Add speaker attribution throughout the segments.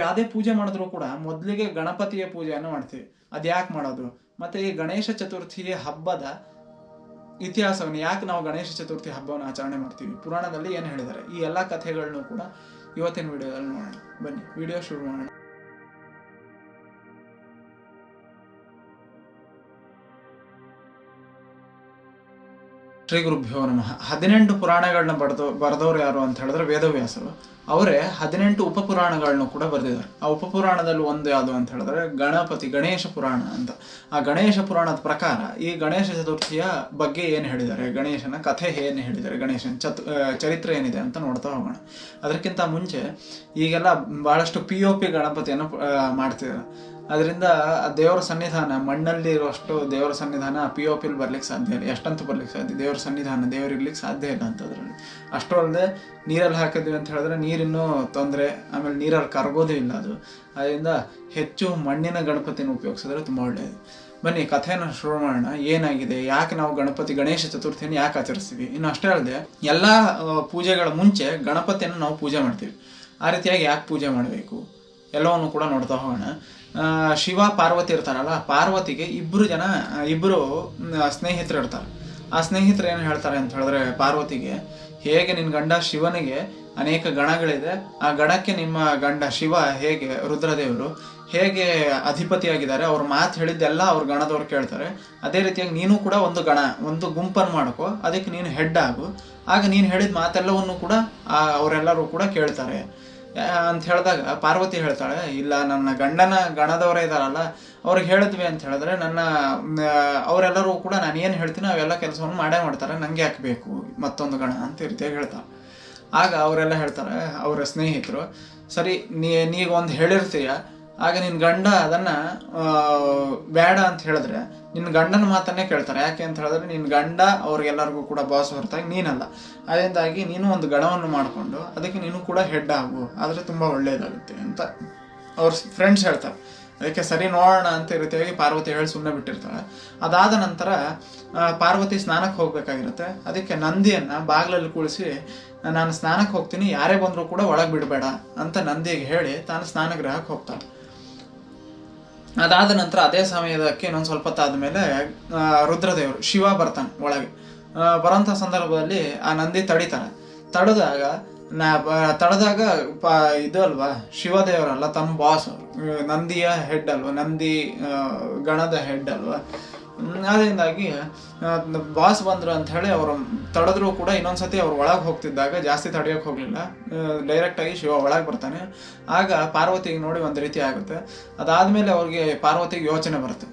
Speaker 1: ಯಾವುದೇ ಪೂಜೆ ಮಾಡಿದ್ರು ಕೂಡ ಮೊದಲಿಗೆ ಗಣಪತಿಯ ಪೂಜೆಯನ್ನು ಮಾಡ್ತೀವಿ. ಅದು ಯಾಕೆ ಮಾಡೋದು? ಮತ್ತು ಈ ಗಣೇಶ ಚತುರ್ಥಿ ಹಬ್ಬದ ಇತಿಹಾಸವನ್ನು ಯಾಕೆ ನಾವು ಗಣೇಶ ಚತುರ್ಥಿ ಹಬ್ಬವನ್ನು ಆಚರಣೆ ಮಾಡ್ತೀವಿ? ಪುರಾಣದಲ್ಲಿ ಏನು ಹೇಳಿದ್ದಾರೆ? ಈ ಎಲ್ಲ ಕಥೆಗಳನ್ನು ಕೂಡ ಇವತ್ತಿನ ವಿಡಿಯೋದಲ್ಲಿ ನೋಡೋಣ. ಬನ್ನಿ, ವಿಡಿಯೋ ಶುರು ಮಾಡೋಣ. ಶ್ರೀ ಗುರುಭ್ಯೋ ನಮಃ. ಹದಿನೆಂಟು ಪುರಾಣಗಳನ್ನ ಬರೆದೋ ಬರೆದವ್ರು ಯಾರು ಅಂತ ಹೇಳಿದ್ರೆ ವೇದವ್ಯಾಸರು. ಅವರೇ ಹದಿನೆಂಟು ಉಪಪುರಾಣಗಳನ್ನು ಕೂಡ ಬರೆದಿದ್ದಾರೆ. ಆ ಉಪಪುರಾಣದಲ್ಲಿ ಒಂದು ಯಾವುದು ಅಂತ ಹೇಳಿದ್ರೆ ಗಣಪತಿ ಗಣೇಶ ಪುರಾಣ ಅಂತ. ಆ ಗಣೇಶ ಪುರಾಣದ ಪ್ರಕಾರ ಈ ಗಣೇಶ ಚತುರ್ಥಿಯ ಬಗ್ಗೆ ಏನು ಹೇಳಿದ್ದಾರೆ? ಗಣೇಶನ ಕಥೆ ಏನು ಹೇಳಿದ್ದಾರೆ? ಗಣೇಶನ ಚತು ಚರಿತ್ರೆ ಏನಿದೆ ಅಂತ ನೋಡ್ತಾ ಹೋಗೋಣ. ಅದಕ್ಕಿಂತ ಮುಂಚೆ ಈಗೆಲ್ಲ ಬಹಳಷ್ಟು ಪಿ ಒ ಪಿ ಗಣಪತಿಯನ್ನು ಮಾಡ್ತಿದ್ದಾರೆ. ಅದರಿಂದ ದೇವರ ಸನ್ನಿಧಾನ, ಮಣ್ಣಲ್ಲಿ ಇರುವಷ್ಟು ದೇವರ ಸನ್ನಿಧಾನ ಪಿ ಒ ಪಿಲ್ ಬರ್ಲಿಕ್ಕೆ ಸಾಧ್ಯ ಇಲ್ಲ. ಎಷ್ಟಂತೂ ಬರ್ಲಿಕ್ಕೆ ಸಾಧ್ಯ ದೇವರ ಸನ್ನಿಧಾನ, ದೇವ್ರು ಇರ್ಲಿಕ್ಕೆ ಸಾಧ್ಯ ಇಲ್ಲ ಅಂತ ಅದರಲ್ಲಿ ಅಷ್ಟೂ ಅಲ್ಲದೆ ನೀರಲ್ಲಿ ಹಾಕಿದ್ವಿ ಅಂತ ಹೇಳಿದ್ರೆ ನೀರಿನ್ನೂ ತೊಂದರೆ, ಆಮೇಲೆ ನೀರಲ್ಲಿ ಕರಗೋದೂ ಇಲ್ಲ ಅದು. ಅದರಿಂದ ಹೆಚ್ಚು ಮಣ್ಣಿನ ಗಣಪತಿನ ಉಪಯೋಗಿಸಿದ್ರೆ ತುಂಬ ಒಳ್ಳೆಯದು ಬನ್ನಿ, ಕಥೆನ ಶುರು ಮಾಡೋಣ. ಏನಾಗಿದೆ? ಯಾಕೆ ನಾವು ಗಣಪತಿ ಗಣೇಶ ಚತುರ್ಥಿಯನ್ನು ಯಾಕೆ ಆಚರಿಸ್ತೀವಿ? ಇನ್ನು ಅಷ್ಟೇ ಅಲ್ಲದೆ ಎಲ್ಲ ಪೂಜೆಗಳ ಮುಂಚೆ ಗಣಪತಿಯನ್ನು ನಾವು ಪೂಜೆ ಮಾಡ್ತೀವಿ. ಆ ರೀತಿಯಾಗಿ ಯಾಕೆ ಪೂಜೆ ಮಾಡಬೇಕು? ಎಲ್ಲವನ್ನು ಕೂಡ ನೋಡ್ತಾ ಹೋಗೋಣ. ಶಿವ, ಪಾರ್ವತಿ ಇರ್ತಾರಲ್ಲ, ಪಾರ್ವತಿಗೆ ಇಬ್ಬರು ಜನ ಇಬ್ಬರು ಸ್ನೇಹಿತರು ಇರ್ತಾರೆ. ಆ ಸ್ನೇಹಿತರು ಏನು ಹೇಳ್ತಾರೆ ಅಂತ ಹೇಳಿದ್ರೆ, ಪಾರ್ವತಿಗೆ, ಹೇಗೆ ನಿನ್ನ ಗಂಡ ಶಿವನಿಗೆ ಅನೇಕ ಗಣಗಳಿದೆ, ಆ ಗಣಕ್ಕೆ ನಿಮ್ಮ ಗಂಡ ಶಿವ ಹೇಗೆ, ರುದ್ರದೇವರು ಹೇಗೆ ಅಧಿಪತಿಯಾಗಿದ್ದಾರೆ, ಅವ್ರ ಮಾತು ಹೇಳಿದ್ದೆಲ್ಲ ಅವ್ರ ಗಣದವ್ರು ಕೇಳ್ತಾರೆ. ಅದೇ ರೀತಿಯಾಗಿ ನೀನು ಕೂಡ ಒಂದು ಗಣ, ಒಂದು ಗುಂಪನ್ನು ಮಾಡ್ಕೋ, ಅದಕ್ಕೆ ನೀನು ಹೆಡ್ ಆಗು. ಆಗ ನೀನು ಹೇಳಿದ ಮಾತೆಲ್ಲವನ್ನು ಕೂಡ ಅವರೆಲ್ಲರೂ ಕೂಡ ಕೇಳ್ತಾರೆ. ಅಂತ ಹೇಳಿದಾಗ, ಪಾರ್ವತಿ ಹೇಳ್ತಾಳೆ, ಇಲ್ಲ, ನನ್ನ ಗಂಡನ, ಗಣದವರೇ ಇದಾರಲ್ಲ, ಅವ್ರಿಗೆ ಹೇಳಿದ್ವಿ ಅಂತ ಹೇಳಿದ್ರೆ ನನ್ನ ಅವರೆಲ್ಲರೂ ಕೂಡ ನಾನು ಏನು ಹೇಳ್ತೀನಿ ಅವೆಲ್ಲ ಕೆಲಸವನ್ನು ಮಾಡೇ ಮಾಡ್ತಾರೆ, ನಂಗೆ ಯಾಕೆ ಮತ್ತೊಂದು ಗಣ ಅಂತ ರೀತಿಯಾಗಿ ಹೇಳ್ತಾರೆ ಆಗ ಅವರೆಲ್ಲ ಹೇಳ್ತಾರೆ, ಅವರ ಸ್ನೇಹಿತರು, ಸರಿ, ನೀ, ನೀಗೊಂದು ಹೇಳಿರ್ತೀಯ ಆಗ ನಿನ್ನ ಗಂಡ ಅದನ್ನ ಬೇಡ ಅಂತ ಹೇಳಿದ್ರೆ ನಿನ್ನ ಗಂಡನ ಮಾತನ್ನೇ ಕೇಳ್ತಾರೆ. ಯಾಕೆ ಅಂತ ಹೇಳಿದ್ರೆ ನಿನ್ನ ಗಂಡ ಅವ್ರಿಗೆಲ್ಲರಿಗೂ ಕೂಡ ಬಾಸ್ ಹೊರತಾಗಿ ನೀನಲ್ಲ. ಅದರಿಂದಾಗಿ ನೀನು ಒಂದು ಗಣವನ್ನು ಮಾಡಿಕೊಂಡು ಅದಕ್ಕೆ ನೀನು ಕೂಡ ಹೆಡ್ ಆಗು. ಆದರೆ ತುಂಬ ಒಳ್ಳೆಯದಾಗುತ್ತೆ ಅಂತ ಅವ್ರ ಫ್ರೆಂಡ್ಸ್ ಹೇಳ್ತಾರೆ. ಅದಕ್ಕೆ ಸರಿ ನೋಡೋಣ ಅಂತ ರೀತಿಯಾಗಿ ಪಾರ್ವತಿ ಹೇಳಿ ಸುಮ್ಮನೆ ಬಿಟ್ಟಿರ್ತಾಳೆ ಅದಾದ ನಂತರ ಪಾರ್ವತಿ ಸ್ನಾನಕ್ಕೆ ಹೋಗ್ಬೇಕಾಗಿರುತ್ತೆ. ಅದಕ್ಕೆ ನಂದಿಯನ್ನ ಬಾಗಿಲಲ್ಲಿ ಕುಳಿಸಿ ನಾನು ಸ್ನಾನಕ್ಕೆ ಹೋಗ್ತೀನಿ, ಯಾರೇ ಬಂದರೂ ಕೂಡ ಒಳಗೆ ಬಿಡಬೇಡ ಅಂತ ನಂದಿಗೆ ಹೇಳಿ ತಾನು ಸ್ನಾನಗೃಹಕ್ಕೆ ಹೋಗ್ತಾಳೆ. ಅದಾದ ನಂತರ ಅದೇ ಸಮಯದಕ್ಕೆ ಇನ್ನೊಂದು ಸ್ವಲ್ಪ ಹೊತ್ತಾದ ಮೇಲೆ ರುದ್ರದೇವರು, ಶಿವ ಬರ್ತಾನೆ ಒಳಗೆ. ಬರೋಂಥ ಸಂದರ್ಭದಲ್ಲಿ ಆ ನಂದಿ ತಡಿತಾನೆ. ತಡೆದಾಗ ನಾ ತಡೆದಾಗ ಪ, ಇದು ಅಲ್ವಾ, ಶಿವದೇವರಲ್ಲ ತಮ್ಮ ಬಾಸ್ ನಂದಿಯ ಹೆಡ್ ಅಲ್ವಾ, ನಂದಿ ಗಣದ ಹೆಡ್ ಅಲ್ವಾ ಅದರಿಂದಾಗಿ ಬಾಸ್ ಬಂದ್ರು ಅಂತ ಹೇಳಿ ಅವರು ತಡೆದ್ರು ಕೂಡ ಇನ್ನೊಂದ್ಸತಿ ಅವ್ರು ಒಳಗೆ ಹೋಗ್ತಿದ್ದಾಗ, ಜಾಸ್ತಿ ತಡೆಯೋಕೆ ಹೋಗಲಿಲ್ಲ. ಡೈರೆಕ್ಟ್ ಆಗಿ ಶಿವ ಒಳಗೆ ಬರ್ತಾನೆ. ಆಗ ಪಾರ್ವತಿಗೆ ನೋಡಿ ಒಂದು ರೀತಿ ಆಗುತ್ತೆ. ಅದಾದ್ಮೇಲೆ ಅವ್ರಿಗೆ ಪಾರ್ವತಿಗೆ ಯೋಚನೆ ಬರುತ್ತೆ.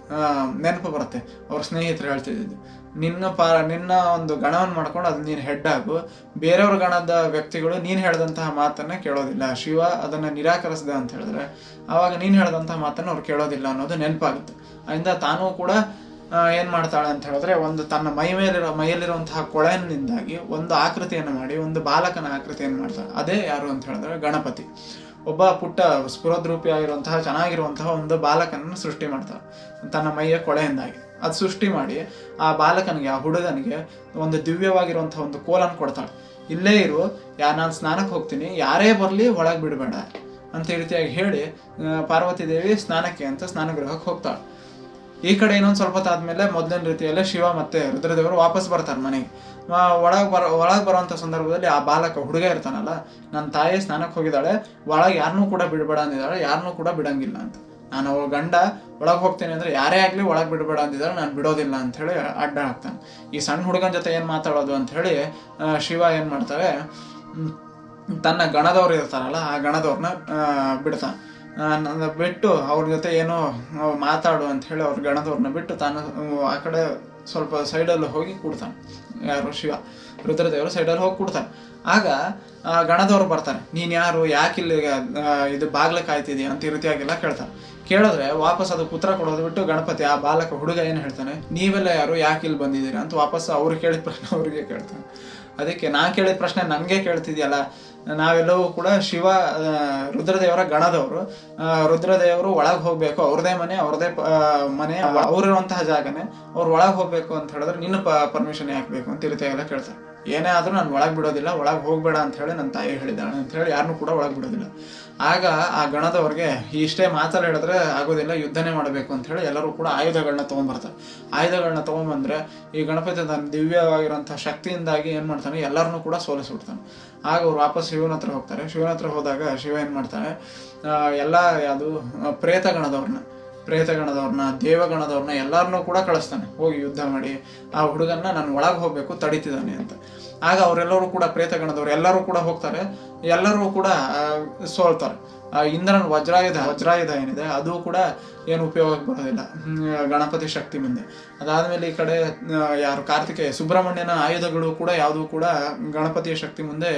Speaker 1: ನೆನಪು ಬರುತ್ತೆ. ಅವ್ರ ಸ್ನೇಹಿತರು ಹೇಳ್ತಿದ್ದು ನಿನ್ನ ಪಾ, ನಿನ್ನ ಒಂದು ಗಣವನ್ನು ಮಾಡ್ಕೊಂಡು ಅದು ನೀನು ಹೆಡ್ ಆಗು. ಬೇರೆಯವ್ರ ಗಣದ ವ್ಯಕ್ತಿಗಳು ನೀನು ಹೇಳಿದಂತಹ ಮಾತನ್ನ ಕೇಳೋದಿಲ್ಲ. ಶಿವ ಅದನ್ನು ನಿರಾಕರಿಸಿದೆ ಅಂತ ಹೇಳಿದ್ರೆ ಆವಾಗ ನೀನು ಹೇಳಿದಂತಹ ಮಾತನ್ನು ಅವ್ರು ಕೇಳೋದಿಲ್ಲ ಅನ್ನೋದು ನೆನಪಾಗುತ್ತೆ. ಅದರಿಂದ ತಾನೂ ಕೂಡ ಏನ್ ಮಾಡ್ತಾಳೆ ಅಂತ ಹೇಳಿದ್ರೆ ಒಂದು ತನ್ನ ಮೈ ಮೇಲಿರೋ, ಮೈಯಲ್ಲಿರುವಂತಹ ಕೊಳೆಯಿಂದಾಗಿ ಒಂದು ಆಕೃತಿಯನ್ನು ಮಾಡಿ, ಒಂದು ಬಾಲಕನ ಆಕೃತಿಯನ್ನು ಮಾಡ್ತಾಳೆ. ಅದೇ ಯಾರು ಅಂತ ಹೇಳಿದ್ರೆ ಗಣಪತಿ. ಒಬ್ಬ ಪುಟ್ಟ ಸ್ಫುರದ್ರೂಪಿ ಆಗಿರುವಂತಹ, ಚೆನ್ನಾಗಿರುವಂತಹ ಒಂದು ಬಾಲಕನನ್ನು ಸೃಷ್ಟಿ ಮಾಡ್ತಾಳೆ, ತನ್ನ ಮೈಯ ಕೊಳೆಯಿಂದಾಗಿ. ಅದು ಸೃಷ್ಟಿ ಮಾಡಿ ಆ ಬಾಲಕನಿಗೆ, ಆ ಹುಡುಗನಿಗೆ ಒಂದು ದಿವ್ಯವಾಗಿರುವಂತಹ ಒಂದು ಕೋಲನ್ನು ಕೊಡ್ತಾಳೆ. ಇಲ್ಲೇ ಇರು, ಯಾ, ನಾನು ಸ್ನಾನಕ್ಕೆ ಹೋಗ್ತೀನಿ, ಯಾರೇ ಬರಲಿ ಒಳಗೆ ಬಿಡಬೇಡ ಅಂತ ಈ ರೀತಿಯಾಗಿ ಹೇಳಿ ಪಾರ್ವತಿ ದೇವಿ ಸ್ನಾನಕ್ಕೆ ಅಂತ ಸ್ನಾನಗೃಹಕ್ಕೆ ಹೋಗ್ತಾಳೆ. ಈ ಕಡೆ ಇನ್ನೊಂದು ಸ್ವಲ್ಪ ಹೊತ್ತಾದ್ಮೇಲೆ ಮೊದಲಿನ ರೀತಿಯಲ್ಲೇ ಶಿವ ಮತ್ತೆ ರುದ್ರದೇವರು ವಾಪಸ್ ಬರ್ತಾರೆ ಮನೆಗೆ. ಒಳಗೆ ಬರೋ ಒಳಗೆ ಬರುವಂಥ ಸಂದರ್ಭದಲ್ಲಿ ಆ ಬಾಲಕ ಹುಡುಗ ಇರ್ತಾನಲ್ಲ ನನ್ನ ತಾಯಿ ಸ್ನಾನಕ್ಕೆ ಹೋಗಿದ್ದಾಳೆ ಒಳಗೆ ಯಾರನ್ನೂ ಕೂಡ ಬಿಡಬೇಡ ಅಂದಿದ್ದಾಳೆ ಯಾರನ್ನೂ ಕೂಡ ಬಿಡಂಗಿಲ್ಲ ಅಂತ. ನಾನು ಅವಳ ಗಂಡ ಒಳಗೆ ಹೋಗ್ತೀನಿ ಅಂದ್ರೆ ಯಾರೇ ಆಗಲಿ ಒಳಗೆ ಬಿಡಬೇಡ ಅಂದಿದ್ದಾರೆ ನಾನು ಬಿಡೋದಿಲ್ಲ ಅಂತ ಹೇಳಿ ಅಡ್ಡ ಹಾಕ್ತಾನೆ. ಈ ಸಣ್ಣ ಹುಡುಗನ ಜೊತೆ ಏನು ಮಾತಾಡೋದು ಆ, ಶಿವ ಏನು ಮಾಡ್ತಾರೆ ತನ್ನ ಗಣದವ್ರು ಇರ್ತಾರಲ್ಲ ಆ ಗಣದವ್ರನ್ನ ಬಿಡ್ತಾನೆ. ಬಿಟ್ಟು ಅವ್ರ ಜೊತೆ ಏನೋ ಮಾತಾಡು ಅಂತ ಹೇಳಿ ಅವ್ರ ಗಣದವ್ರನ್ನ ಬಿಟ್ಟು ತಾನು, ಆ ಕಡೆ ಸ್ವಲ್ಪ ಸೈಡಲ್ಲಿ ಹೋಗಿ ಕೂಡ್ತಾನೆ. ಯಾರು ಶಿವ, ರುದ್ರದೇವರು ಸೈಡಲ್ಲಿ ಹೋಗಿ ಕೂಡ್ತಾನೆ. ಆಗ ಗಣದವ್ರು ಬರ್ತಾರೆ. ನೀನು ಯಾರು, ಯಾಕೆ ಇಲ್ಲಿ ಇದು ಬಾಗ್ಲ ಕಾಯ್ತಿದೀಯ ಅಂತ ಈ ರೀತಿಯಾಗೆಲ್ಲ ಕೇಳ್ತಾರೆ. ಕೇಳಿದ್ರೆ ವಾಪಸ್ ಅದು ಉತ್ತರ ಕೊಡೋದು ಬಿಟ್ಟು ಗಣಪತಿ, ಆ ಬಾಲಕ ಹುಡುಗ ಏನು ಹೇಳ್ತಾನೆ? ನೀವೆಲ್ಲ ಯಾರು, ಯಾಕೆ ಇಲ್ಲಿ ಬಂದಿದ್ದೀರಾ ಅಂತ ವಾಪಸ್ ಅವ್ರು ಕೇಳಿದ ಪ್ರಶ್ನೆ ಅವ್ರಿಗೆ ಕೇಳ್ತಾನೆ. ಅದಕ್ಕೆ ನಾ ಕೇಳಿದ ಪ್ರಶ್ನೆ ನನಗೆ ಕೇಳ್ತಿದ್ಯಲ್ಲ ನಾವೆಲ್ಲವೂ ಕೂಡ ಶಿವ ರುದ್ರದೇವರ ಗಣದವರು. ರುದ್ರದೇವರು ಒಳಗೆ ಹೋಗ್ಬೇಕು. ಅವ್ರದೇ ಮನೆ ಅವ್ರದೇ ಮನೆ ಅವ್ರಿರುವಂತಹ ಜಾಗನೇ. ಅವ್ರು ಒಳಗೆ ಹೋಗ್ಬೇಕು ಅಂತ ಹೇಳಿದ್ರೆ ನಿನ್ನ ಪರ್ಮಿಷನ್ ಯಾಕೆ ಬೇಕು ಅಂತ ಇರುತ್ತೆ ಎಲ್ಲ ಕೇಳ್ತಾರೆ. ಏನೇ ಆದ್ರೂ ನಾನು ಒಳಗೆ ಬಿಡೋದಿಲ್ಲ, ಒಳಗೆ ಹೋಗ್ಬೇಡ ಅಂತ ಹೇಳಿ ನನ್ನ ತಾಯಿ ಹೇಳಿದ್ದಾಳೆ ಅಂತ ಹೇಳಿ ಯಾರನ್ನೂ ಕೂಡ ಒಳಗೆ ಬಿಡೋದಿಲ್ಲ. ಆಗ ಆ ಗಣದವ್ರಿಗೆ ಇಷ್ಟೇ ಮಾತಲ್ಲಿ ಹೇಳಿದ್ರೆ ಆಗೋದಿಲ್ಲ, ಯುದ್ಧನೇ ಮಾಡಬೇಕು ಅಂತ ಹೇಳಿ ಎಲ್ಲರೂ ಕೂಡ ಆಯುಧಗಳನ್ನ ತೊಗೊಂಡ್ಬರ್ತಾರೆ ಆಯುಧಗಳನ್ನ ತೊಗೊಂಡ್ಬಂದ್ರೆ ಈ ಗಣಪತಿ ತನ್ನ ದಿವ್ಯವಾಗಿರೋಂಥ ಶಕ್ತಿಯಿಂದಾಗಿ ಏನು ಮಾಡ್ತಾನೆ? ಎಲ್ಲರನ್ನೂ ಕೂಡ ಸೋಲಿಸ್ಬಿಡ್ತಾನೆ. ಆಗ ಅವ್ರು ವಾಪಸ್ ಶಿವನ ಹತ್ರ ಹೋಗ್ತಾರೆ. ಶಿವನ ಹತ್ರ ಹೋದಾಗ ಶಿವ ಏನು ಮಾಡ್ತಾನೆ ಎಲ್ಲ ಯಾವುದು ಪ್ರೇತಗಣದವ್ರನ್ನ ಪ್ರೇತಗಣದವ್ರನ್ನ, ದೇವಗಣದವ್ರನ್ನ ಎಲ್ಲರನ್ನೂ ಕೂಡ ಕಳಿಸ್ತಾನೆ. ಹೋಗಿ ಯುದ್ಧ ಮಾಡಿ, ಆ ಹುಡುಗನ್ನ ನಾನು ಒಳಗೆ ಹೋಗಬೇಕು, ತಡಿತಿದ್ದಾನೆ ಅಂತ. ಆಗ ಅವರೆಲ್ಲರೂ ಕೂಡ ಪ್ರೇತಗಣದವರು, ಎಲ್ಲರೂ ಕೂಡ ಹೋಗ್ತಾರೆ, ಎಲ್ಲರೂ ಕೂಡ ಸೋಲ್ತಾರೆ. ಇಂದ್ರನ ವಜ್ರಾಯುಧ ವಜ್ರಾಯುಧ ಏನಿದೆ, ಅದು ಕೂಡ ಏನು ಉಪಯೋಗಕ್ಕೆ ಬರೋದಿಲ್ಲ. ಗಣಪತಿ ಶಕ್ತಿ ಮುಂದೆ. ಅದಾದಮೇಲೆ ಈ ಕಡೆ ಯಾರು, ಕಾರ್ತಿಕೇಯ, ಸುಬ್ರಹ್ಮಣ್ಯನ ಆಯುಧಗಳು ಕೂಡ ಯಾವುದೂ ಕೂಡ ಗಣಪತಿಯ ಶಕ್ತಿ ಮುಂದೆ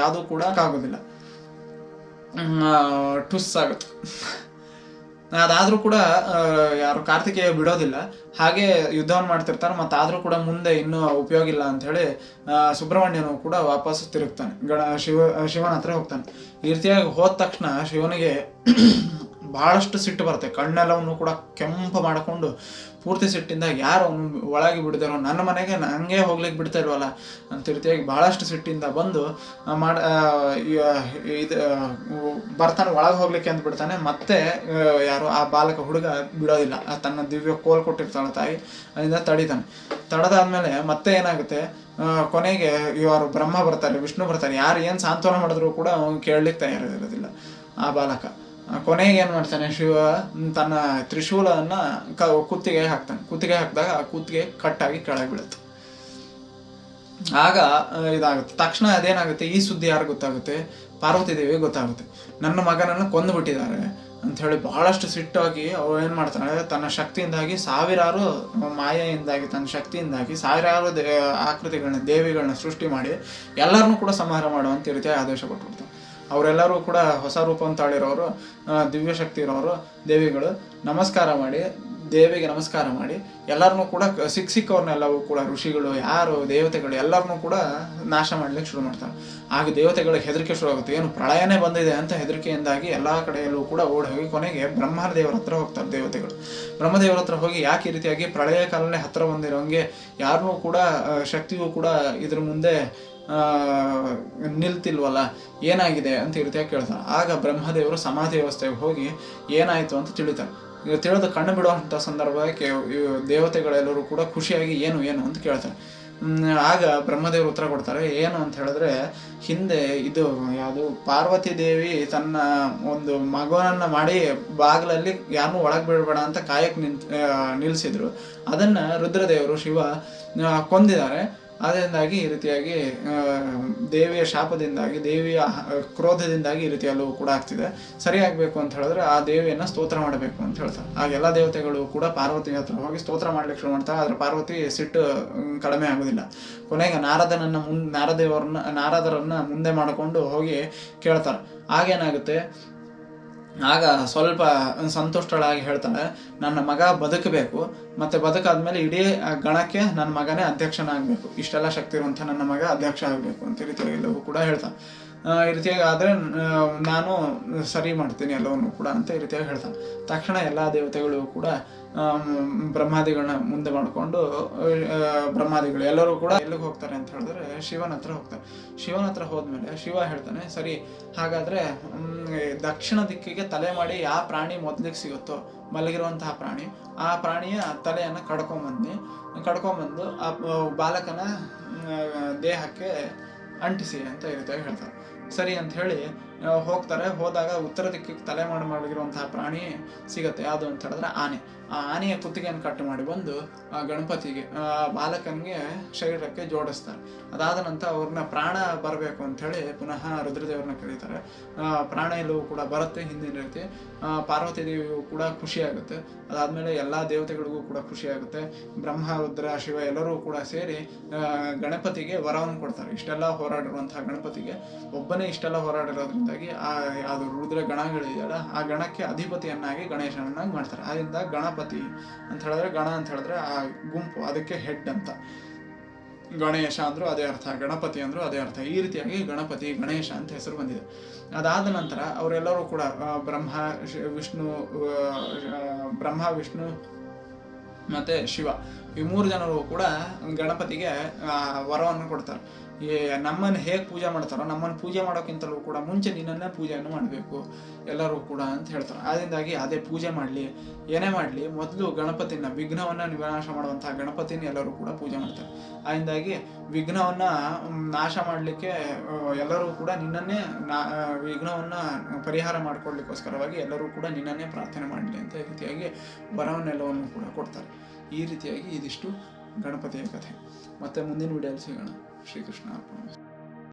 Speaker 1: ಯಾವುದು ಕೂಡ ಆಗೋದಿಲ್ಲ ಟುಸ್ ಆಗುತ್ತೆ ಅದಾದ್ರೂ ಕೂಡ ಯಾರು ಕಾರ್ತಿಕೇಯ ಬಿಡೋದಿಲ್ಲ. ಹಾಗೆ ಯುದ್ಧವನ್ನು ಮಾಡ್ತಿರ್ತಾರೆ ಮತ್ತು ಆದ್ರೂ ಕೂಡ ಮುಂದೆ ಇನ್ನೂ ಉಪಯೋಗ ಇಲ್ಲ ಆ, ಸುಬ್ರಹ್ಮಣ್ಯನು ಕೂಡ ವಾಪಸ್ ತಿರುಗ್ತಾನೆ. ಗಣ ಶಿವ ಶಿವನ ಹತ್ರ ಹೋಗ್ತಾನೆ. ಈ ರೀತಿಯಾಗಿ ಹೋದ ತಕ್ಷಣ ಶಿವನಿಗೆ ಬಹಳಷ್ಟು ಸಿಟ್ಟು ಬರುತ್ತೆ. ಕಣ್ಣೆಲ್ಲವನ್ನು ಕೂಡ ಕೆಂಪು ಮಾಡಿಕೊಂಡು ಪೂರ್ತಿ ಸಿಟ್ಟಿಂದ ಯಾರು ಅವನು ಒಳಗೆ ಬಿಡ್ತಾರೋ ನನ್ನ ಮನೆಗೆ ನಂಗೆ ಹೋಗ್ಲಿಕ್ಕೆ ಬಿಡ್ತಾ ಇಲ್ವಲ್ಲ ಅಂತ ರೀತಿಯಾಗಿ ಭಾಳಷ್ಟು ಸಿಟ್ಟಿಂದ ಬಂದು ಮಾಡ ಇದು ಬರ್ತಾನೆ ಒಳಗೆ ಹೋಗ್ಲಿಕ್ಕೆ ಅಂತ ಬಿಡ್ತಾನೆ. ಮತ್ತೆ ಯಾರು ಆ ಬಾಲಕ ಹುಡುಗ ಬಿಡೋದಿಲ್ಲ. ತನ್ನ ದಿವ್ಯ ಕೋಲ್ ಕೊಟ್ಟಿರ್ತಾನೆ ತಾಯಿ ಅದರಿಂದ ತಡಿತಾನೆ. ತಡೆದಾದ್ಮೇಲೆ ಮತ್ತೆ ಏನಾಗುತ್ತೆ? ಕೊನೆಗೆ ಇವರು ಬ್ರಹ್ಮ ಬರ್ತಾರೆ, ವಿಷ್ಣು ಬರ್ತಾರೆ. ಯಾರು ಏನು ಸಾಂತ್ವನ ಮಾಡಿದ್ರು ಕೂಡ ಅವನು ಕೇಳಲಿಕ್ಕೆ ತಯಾರಿರೋದಿಲ್ಲ ಆ ಬಾಲಕ. ಕೊನೆಗೆ ಏನು ಮಾಡ್ತಾನೆ, ಶಿವ ತನ್ನ ತ್ರಿಶೂಲನ್ನ ಕ ಕುತ್ತಿಗೆ ಹಾಕ್ತಾನೆ. ಕುತ್ತಿಗೆ ಹಾಕಿದಾಗ ಆ ಕುತ್ತಿಗೆ ಕಟ್ಟಾಗಿ ಕೆಳಗೆ ಬೀಳುತ್ತೆ. ಆಗ ಇದಾಗುತ್ತೆ. ತಕ್ಷಣ ಅದೇನಾಗುತ್ತೆ? ಈ ಸುದ್ದಿ ಯಾರು ಗೊತ್ತಾಗುತ್ತೆ? ಪಾರ್ವತಿ ದೇವಿ ಗೊತ್ತಾಗುತ್ತೆ. ನನ್ನ ಮಗನನ್ನು ಕೊಂದು ಬಿಟ್ಟಿದ್ದಾರೆ ಅಂತ ಹೇಳಿ ಬಹಳಷ್ಟು ಸಿಟ್ಟಾಗಿ ಅವ್ರು ಏನು ಮಾಡ್ತಾನೆ, ತನ್ನ ಶಕ್ತಿಯಿಂದಾಗಿ ಸಾವಿರಾರು ಮಾಯೆಯಿಂದಾಗಿ, ತನ್ನ ಶಕ್ತಿಯಿಂದಾಗಿ ಸಾವಿರಾರು ದೇ ಆಕೃತಿಗಳನ್ನ, ದೇವಿಗಳನ್ನ ಸೃಷ್ಟಿ ಮಾಡಿ ಎಲ್ಲರನ್ನೂ ಕೂಡ ಸಂಹಾರ ಮಾಡುವಂತ ರೀತಿಯ ಆದೇಶ ಕೊಟ್ಬಿಡ್ತಾಳೆ ಅವರೆಲ್ಲರೂ ಕೂಡ ಹೊಸ ರೂಪವನ್ನು ತಾಳಿರೋರು ದಿವ್ಯಶಕ್ತಿ ದಿವ್ಯ ಶಕ್ತಿ ಇರೋರು ದೇವಿಗಳು ನಮಸ್ಕಾರ ಮಾಡಿ ದೇವಿಗೆ ನಮಸ್ಕಾರ ಮಾಡಿ ಎಲ್ಲರನ್ನೂ ಕೂಡ ಸಿಕ್ಕ ಸಿಕ್ಕವ್ರನ್ನೆಲ್ಲವೂ ಕೂಡ, ಋಷಿಗಳು, ಯಾರು, ದೇವತೆಗಳು ಎಲ್ಲರನ್ನೂ ಕೂಡ ನಾಶ ಮಾಡ್ಲಿಕ್ಕೆ ಶುರು ಮಾಡ್ತಾರೆ. ಆಗ ದೇವತೆಗಳಿಗೆ ಹೆದರಿಕೆ ಶುರು ಆಗುತ್ತೆ. ಏನು ಪ್ರಳಯನೇ ಬಂದಿದೆ ಅಂತ ಹೆದರಿಕೆಯಿಂದಾಗಿ ಎಲ್ಲ ಕಡೆಯಲ್ಲೂ ಕೂಡ ಓಡಿ ಹೋಗಿ ಕೊನೆಗೆ ಬ್ರಹ್ಮ ದೇವರ ಹತ್ರ ಹೋಗ್ತಾರೆ ದೇವತೆಗಳು. ಬ್ರಹ್ಮದೇವರ ಹತ್ರ ಹೋಗಿ ಯಾಕೆ ಈ ರೀತಿಯಾಗಿ ಪ್ರಳಯ ಕಾಲನೇ ಹತ್ರ ಬಂದಿರೋಂಗೆ ಯಾರನ್ನೂ ಕೂಡ ಶಕ್ತಿಯೂ ಕೂಡ ಇದ್ರ ಮುಂದೆ ನಿಲ್ತಿಲ್ವಲ್ಲ, ಏನಾಗಿದೆ ಅಂತ ಈ ರೀತಿಯಾಗಿ ಕೇಳ್ತಾರೆ. ಆಗ ಬ್ರಹ್ಮದೇವರು ಸಮಾಧಿ ವ್ಯವಸ್ಥೆಗೆ ಹೋಗಿ ಏನಾಯಿತು ಅಂತ ತಿಳಿತಾರೆ. ತಿಳಿದು ಕಣ್ಣು ಬಿಡುವಂಥ ಸಂದರ್ಭಕ್ಕೆ ದೇವತೆಗಳೆಲ್ಲರೂ ಕೂಡ ಖುಷಿಯಾಗಿ ಏನು ಏನು ಅಂತ ಕೇಳ್ತಾರೆ. ಆಗ ಬ್ರಹ್ಮದೇವರು ಉತ್ತರ ಕೊಡ್ತಾರೆ, ಏನು ಅಂತ ಹೇಳಿದ್ರೆ, ಹಿಂದೆ ಇದು ಯಾವುದು, ಪಾರ್ವತಿ ದೇವಿ ತನ್ನ ಒಂದು ಮಗುವನ್ನ ಮಾಡಿ ಬಾಗಿಲಲ್ಲಿ ಯಾರನ್ನೂ ಒಳಗೆ ಬಿಡಬೇಡ ಅಂತ ಕಾಯಕ್ ನಿಂತ್ ನಿಲ್ಲಿಸಿದ್ರು ನಿಲ್ಸಿದ್ರು. ಅದನ್ನ ರುದ್ರದೇವರು ಶಿವ ಕೊಂದಿದ್ದಾರೆ. ಅದರಿಂದಾಗಿ ಈ ರೀತಿಯಾಗಿ ದೇವಿಯ ಶಾಪದಿಂದಾಗಿ, ದೇವಿಯ ಕ್ರೋಧದಿಂದಾಗಿ ಈ ರೀತಿ ಕೂಡ ಆಗ್ತಿದೆ. ಸರಿಯಾಗಬೇಕು ಅಂತ ಹೇಳಿದ್ರೆ ಆ ದೇವಿಯನ್ನ ಸ್ತೋತ್ರ ಮಾಡಬೇಕು ಅಂತ ಹೇಳ್ತಾರೆ. ಆಗ ಎಲ್ಲ ದೇವತೆಗಳು ಕೂಡ ಪಾರ್ವತಿ ಹತ್ರ ಹೋಗಿ ಸ್ತೋತ್ರ ಮಾಡ್ಲಿಕ್ಕೆ ಶುರು ಮಾಡ್ತಾರೆ. ಆದರೆ ಪಾರ್ವತಿ ಸಿಟ್ಟು ಕಡಿಮೆ ಆಗೋದಿಲ್ಲ. ಕೊನೆಗೆ ನಾರದನನ್ನ ಮುನ್, ನಾರದೇವರನ್ನ, ನಾರದರನ್ನ ಮುಂದೆ ಮಾಡಿಕೊಂಡು ಹೋಗಿ ಕೇಳ್ತಾರೆ. ಆಗೇನಾಗುತ್ತೆ ಆಗ ಸ್ವಲ್ಪ ಸಂತುಷ್ಟಳಾಗಿ ಹೇಳ್ತಾಳೆ ನನ್ನ ಮಗ ಬದುಕಬೇಕು, ಮತ್ತೆ ಬದುಕಾದ್ಮೇಲೆ ಇಡೀ ಗಣಕ್ಕೆ ನನ್ನ ಮಗನೇ ಅಧ್ಯಕ್ಷನಾಗಬೇಕು. ಇಷ್ಟೆಲ್ಲ ಶಕ್ತಿ ಇರುವಂಥ ನನ್ನ ಮಗ ಅಧ್ಯಕ್ಷ ಆಗಬೇಕು ಅಂತ ತಿಳಿಯಲ್ಲವೂ ಕೂಡ ಹೇಳ್ತಾನೆ. ಈ ರೀತಿಯಾಗಿ ಆದರೆ ನಾನು ಸರಿ ಮಾಡ್ತೀನಿ ಎಲ್ಲವನ್ನು ಕೂಡ ಅಂತ ಈ ರೀತಿಯಾಗಿ ಹೇಳ್ತಾನೆ. ತಕ್ಷಣ ಎಲ್ಲ ದೇವತೆಗಳು ಕೂಡ ಬ್ರಹ್ಮಾದಿಗಳನ್ನ ಮುಂದೆ ಮಾಡಿಕೊಂಡು ಬ್ರಹ್ಮಾದಿಗಳು ಎಲ್ಲರೂ ಕೂಡ ಎಲ್ಲಿಗೆ ಹೋಗ್ತಾರೆ ಅಂತ ಹೇಳಿದ್ರೆ ಶಿವನ ಹತ್ರ ಹೋಗ್ತಾರೆ. ಶಿವನ ಹತ್ರ ಹೋದ್ಮೇಲೆ ಶಿವ ಹೇಳ್ತಾನೆ, ಸರಿ, ಹಾಗಾದ್ರೆ ದಕ್ಷಿಣ ದಿಕ್ಕಿಗೆ ತಲೆ ಮಾಡಿ ಯಾವ ಪ್ರಾಣಿ ಮೊದಲಿಗೆ ಸಿಗುತ್ತೋ, ಮಲಗಿರುವಂತಹ ಪ್ರಾಣಿ, ಆ ಪ್ರಾಣಿಯ ತಲೆಯನ್ನು ಕಡ್ಕೊಂಬಂದು ಕಡ್ಕೊಂಬಂದು ಆ ಬಾಲಕನ ದೇಹಕ್ಕೆ ಅಂಟಿಸಿ ಅಂತ ಈ ರೀತಿಯಾಗಿ ಹೇಳ್ತಾರೆ. ಸರಿ ಅಂತ ಹೇಳಿ ಹೋಗ್ತಾರೆ. ಹೋದಾಗ ಉತ್ತರ ದಿಕ್ಕಿಗೆ ತಲೆ ಮಾಡಿ ಮಲಗಿರುವಂತಹ ಪ್ರಾಣಿ ಸಿಗತ್ತೆ. ಯಾವುದು ಅಂತ ಹೇಳಿದ್ರೆ ಆನೆ. ಆ ಆನೆಯ ಕುತ್ತಿಗೆಯನ್ನು ಕಟ್ ಮಾಡಿ ಬಂದು ಆ ಗಣಪತಿಗೆ, ಆ ಬಾಲಕನಿಗೆ ಶರೀರಕ್ಕೆ ಜೋಡಿಸ್ತಾರೆ. ಅದಾದ ನಂತರ ಅವ್ರನ್ನ ಪ್ರಾಣ ಬರಬೇಕು ಅಂತ ಹೇಳಿ ಪುನಃ ರುದ್ರದೇವ್ರನ್ನ ಕರೀತಾರೆ. ಪ್ರಾಣ ಎಲ್ಲವೂ ಕೂಡ ಬರುತ್ತೆ ಹಿಂದಿನ ರೀತಿ. ಪಾರ್ವತಿ ದೇವಿಯು ಕೂಡ ಖುಷಿ ಆಗುತ್ತೆ. ಅದಾದ್ಮೇಲೆ ಎಲ್ಲಾ ದೇವತೆಗಳಿಗೂ ಕೂಡ ಖುಷಿ ಆಗುತ್ತೆ. ಬ್ರಹ್ಮ, ರುದ್ರ, ಶಿವ ಎಲ್ಲರೂ ಕೂಡ ಸೇರಿ ಗಣಪತಿಗೆ ವರವನ್ನು ಕೊಡ್ತಾರೆ. ಇಷ್ಟೆಲ್ಲ ಹೋರಾಡಿರುವಂತಹ ಗಣಪತಿಗೆ. ಒಬ್ಬನೇ ಇಷ್ಟೆಲ್ಲ ಹೋರಾಡಿರೋದ್ರಿಂದಾಗಿ ಆ, ಅದು ರುದ್ರ ಗಣಗಳಿದೆಯಲ್ಲ, ಆ ಗಣಕ್ಕೆ ಅಧಿಪತಿಯನ್ನಾಗಿ ಗಣೇಶನನ್ನಾಗಿ ಮಾಡ್ತಾರೆ. ಅದರಿಂದ ಗಣಪತಿ ಅಂತ ಹೇಳಿದ್ರೆ ಗಣ ಅಂತ ಹೇಳಿದ್ರೆ ಆ ಗುಂಪು, ಅದಕ್ಕೆ ಹೆಡ್ ಅಂತ. ಗಣೇಶ ಅಂದ್ರು ಅದೇ ಅರ್ಥ, ಗಣಪತಿ ಅಂದ್ರು ಅದೇ ಅರ್ಥ. ಈ ರೀತಿಯಾಗಿ ಗಣಪತಿ, ಗಣೇಶ ಅಂತ ಹೆಸರು ಬಂದಿದೆ. ಅದಾದ ನಂತರ ಅವರೆಲ್ಲರೂ ಕೂಡ ಬ್ರಹ್ಮ ವಿಷ್ಣು ಬ್ರಹ್ಮ, ವಿಷ್ಣು ಮತ್ತೆ ಶಿವ ಈ ಮೂರು ಜನರು ಕೂಡ ಗಣಪತಿಗೆ ವರವನ್ನು ಕೊಡ್ತಾರೆ. ನಮ್ಮನ್ನು ಹೇಗೆ ಪೂಜೆ ಮಾಡ್ತಾರೋ, ನಮ್ಮನ್ನು ಪೂಜೆ ಮಾಡೋಕ್ಕಿಂತಲೂ ಕೂಡ ಮುಂಚೆ ನಿನ್ನನ್ನೇ ಪೂಜೆಯನ್ನು ಮಾಡಬೇಕು, ಎಲ್ಲರೂ ಕೂಡ ಅಂತ ಹೇಳ್ತಾರೆ. ಅದರಿಂದಾಗಿ ಅದೇ ಪೂಜೆ ಮಾಡಲಿ, ಏನೇ ಮಾಡಲಿ, ಮೊದಲು ಗಣಪತಿನ, ವಿಘ್ನವನ್ನು ವಿನಾಶ ಮಾಡುವಂತಹ ಗಣಪತಿನ ಎಲ್ಲರೂ ಕೂಡ ಪೂಜೆ ಮಾಡ್ತಾರೆ. ಅದರಿಂದಾಗಿ ವಿಘ್ನವನ್ನು ನಾಶ ಮಾಡಲಿಕ್ಕೆ ಎಲ್ಲರೂ ಕೂಡ ನಿನ್ನನ್ನೇ, ನಾ ವಿಘ್ನವನ್ನು ಪರಿಹಾರ ಮಾಡ್ಕೊಳ್ಳಿಕ್ಕೋಸ್ಕರವಾಗಿ ಎಲ್ಲರೂ ಕೂಡ ನಿನ್ನನ್ನೇ ಪ್ರಾರ್ಥನೆ ಮಾಡಲಿ ಅಂತ ಈ ರೀತಿಯಾಗಿ ವರವನ್ನೆಲ್ಲವನ್ನು ಕೂಡ ಕೊಡ್ತಾರೆ. ಈ ರೀತಿಯಾಗಿ ಇದಿಷ್ಟು. ಗಣಪತಿಯ ಕಥೆ ಮತ್ತೆ ಮುಂದಿನ ವಿಡಿಯೋಲಿ ಸಿಗೋಣ ಶ್ರೀಕೃಷ್ಣ ಅರ್ಪಣ